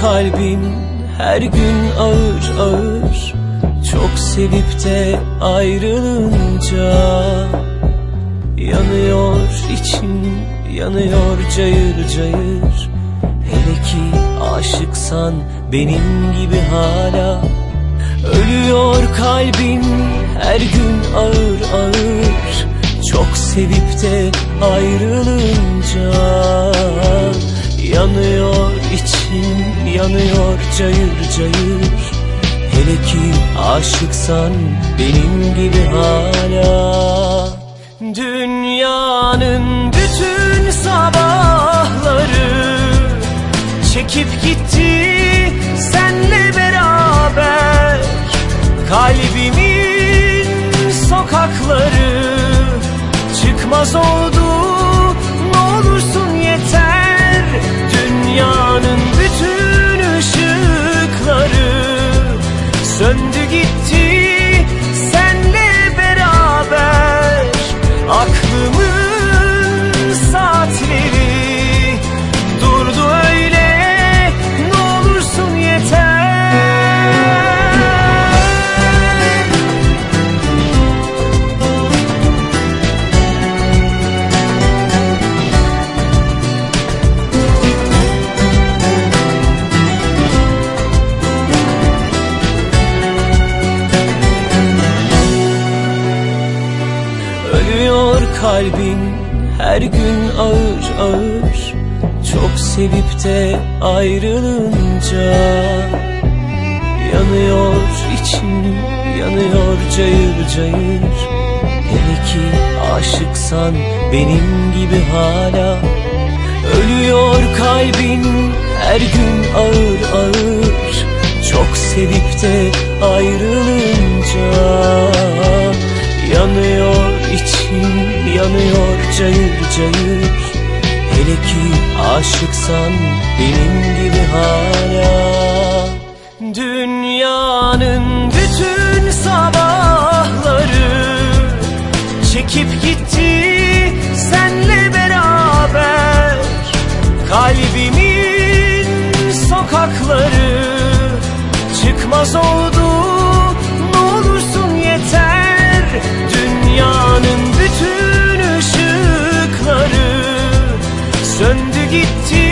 kalbim her gün ağır ağır. Çok sevip de ayrılınca Yanıyor içim yanıyor cayır cayır. Hele ki aşıksan benim gibi hala. Ölüyor kalbim her gün ağır ağır. Çok sevip de ayrılınca yanıyor cayır cayır. Hele ki aşıksan benim gibi hala. Dünyanın bütün sabahları Çekip gitti senle beraber. Kalbimin sokakları Çıkmaz oldu gitti Kalbim her gün ağır ağır. Çok sevip de ayrılınca Yanıyor içim yanıyor cayır cayır. Hele ki aşıksan benim gibi hala. Ölüyor kalbim her gün ağır ağır. Çok sevip de ayrılınca Yanıyor içim yanıyor cayır cayır. Hele ki aşıksan benim gibi hala. Dünyanın bütün sabahları Çekip gitti senle beraber. Kalbimin sokakları Çıkmaz oldu Söndü gitti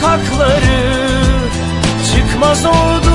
sokakları Çıkmaz oldu